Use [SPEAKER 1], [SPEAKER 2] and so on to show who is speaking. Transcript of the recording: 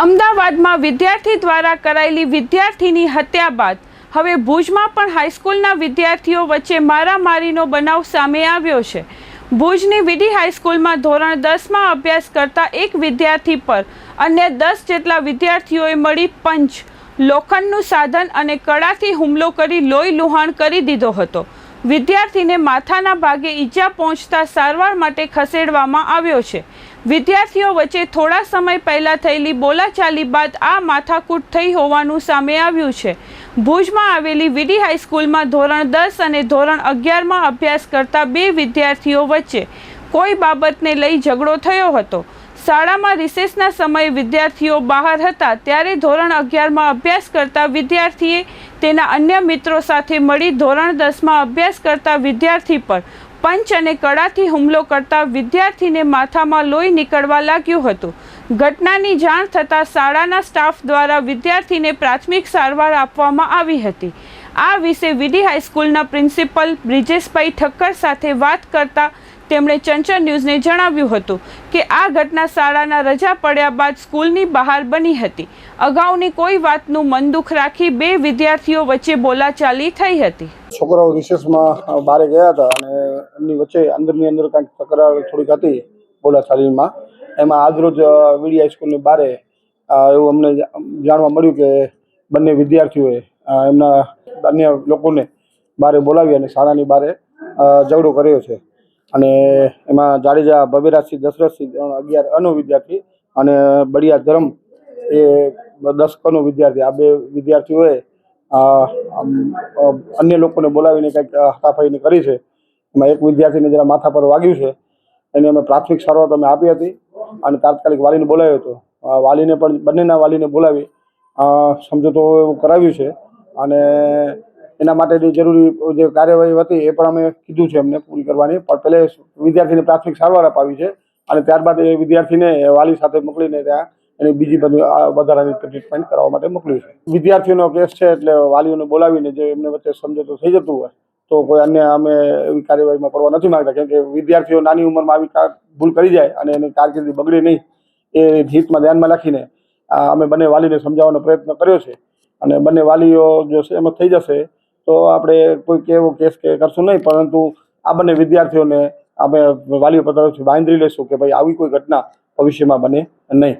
[SPEAKER 1] અમદાવાદમાં વિદ્યાર્થી દ્વારા કરાયેલી વિદ્યાર્થીની હત્યા બાદ હવે ભુજમાં પણ હાઈસ્કૂલના વિદ્યાર્થીઓ વચ્ચે મારામારીનો બનાવ સામે આવ્યો છે. ભુજની વીડી હાઈસ્કૂલમાં ધોરણ દસમાં અભ્યાસ કરતા એક વિદ્યાર્થી પર અન્ય દસ જેટલા વિદ્યાર્થીઓએ મળી પંચ. લોખંડનું સાધન અને કળાથી હુમલો કરી લોહી લુહાણ કરી દીધો હતો. વિદ્યાર્થીને માથાના ભાગે ઈજા પહોંચતા સારવાર માટે ખસેડવામાં આવ્યો છે. વિદ્યાર્થીઓ વચ્ચે થોડા સમય પહેલાં થયેલી બોલાચાલી બાદ આ માથાકૂટ થઈ હોવાનું સામે આવ્યું છે. ભુજમાં આવેલી વીડી હાઈસ્કૂલમાં ધોરણ દસ અને ધોરણ અગિયારમાં અભ્યાસ કરતા બે વિદ્યાર્થીઓ વચ્ચે કોઈ બાબતને લઈ ઝઘડો થયો હતો. શાળામાં રિસેસના સમયે વિદ્યાર્થીઓ બહાર હતા ત્યારે ધોરણ અગિયારમાં અભ્યાસ કરતા વિદ્યાર્થીએ તેના અન્ય મિત્રો સાથે મળી ધોરણ દસમાં અભ્યાસ કરતા વિદ્યાર્થી પર પંચ અને કડાથી હુમલો કરતા વિદ્યાર્થીને માથામાં લોહી નીકળવા લાગ્યું હતું. ઘટનાની જાણ થતાં શાળાના સ્ટાફ દ્વારા વિદ્યાર્થીને પ્રાથમિક સારવાર આપવામાં આવી હતી. આ વિશે વીડી હાઈસ્કૂલના પ્રિન્સિપલ બ્રિજેશભાઈ ઠક્કર સાથે વાત કરતા તેમણે ચંચળ ન્યૂઝને જણાવ્યું હતું કે આ ઘટના શાળાના રજા પડ્યા બાદ સ્કૂલની બહાર બની હતી. અગાઉની કોઈ વાતનું મન દુઃખ રાખી બે વિદ્યાર્થીઓ વચ્ચે બોલાચાલી થઈ હતી.
[SPEAKER 2] છોકરાઓ રિસેસમાં બહાર ગયા હતા અને એમની વચ્ચે અંદરની અંદર કાંઈક તકરાર થોડીક હતી બોલાચાલીમાં. એમાં આજરોજ વીડી હાઈસ્કૂલની બારે એવું અમને જાણવા મળ્યું કે બંને વિદ્યાર્થીઓએ એમના અન્ય લોકોને બારે બોલાવી અને શાળાની બારે ઝઘડો કર્યો છે. અને એમાં જાડેજા ભવ્યરાજસિંહ દશરથસિંહ અગિયાર અનો વિદ્યાર્થી અને બળિયા ધરમ એ દસ કનો વિદ્યાર્થી. આ બે વિદ્યાર્થીઓએ અન્ય લોકોને બોલાવીને કંઈક હતાફાઈને કરી છે. એમાં એક વિદ્યાર્થીને જરા માથા પર વાગ્યું છે. એને અમે પ્રાથમિક સારવાર અમે આપી હતી અને તાત્કાલિક વાલીને બોલાવ્યો હતો. વાલીને પણ, બંનેના વાલીને બોલાવી સમજો તો એવું કરાવ્યું છે. અને એના માટેની જરૂરી જે કાર્યવાહી હતી એ પણ અમે કીધું છે એમને પૂરી કરવાની. પણ પહેલે વિદ્યાર્થીને પ્રાથમિક સારવાર અપાવી છે અને ત્યારબાદ એ વિદ્યાર્થીને વાલી સાથે મોકલીને ત્યાં એની બીજી બધી વધારાની ટ્રીટમેન્ટ કરવા માટે મોકલ્યું છે. વિદ્યાર્થીઓનો કેસ છે એટલે વાલીઓને બોલાવીને જે એમને વચ્ચે સમજૂતો થઈ જતું હોય તો કોઈ અન્ય અમે એવી કાર્યવાહીમાં પડવા નથી માંગતા, કેમ કે વિદ્યાર્થીઓ નાની ઉંમરમાં આવી ભૂલ કરી જાય અને એની કારકિર્દી બગડે નહીં એ હિતમાં ધ્યાનમાં રાખીને અમે બંને વાલીને સમજાવવાનો પ્રયત્ન કર્યો છે. અને બંને વાલીઓ જો સહેમત થઈ જશે, તો આપણે કોઈ એવો કેસ કે કરશું નહીં, પરંતુ આ બંને વિદ્યાર્થીઓને આપણે વાલીઓ તરફથી બાંધી લેશું કે ભાઈ આવી કોઈ ઘટના ભવિષ્યમાં બને નહીં.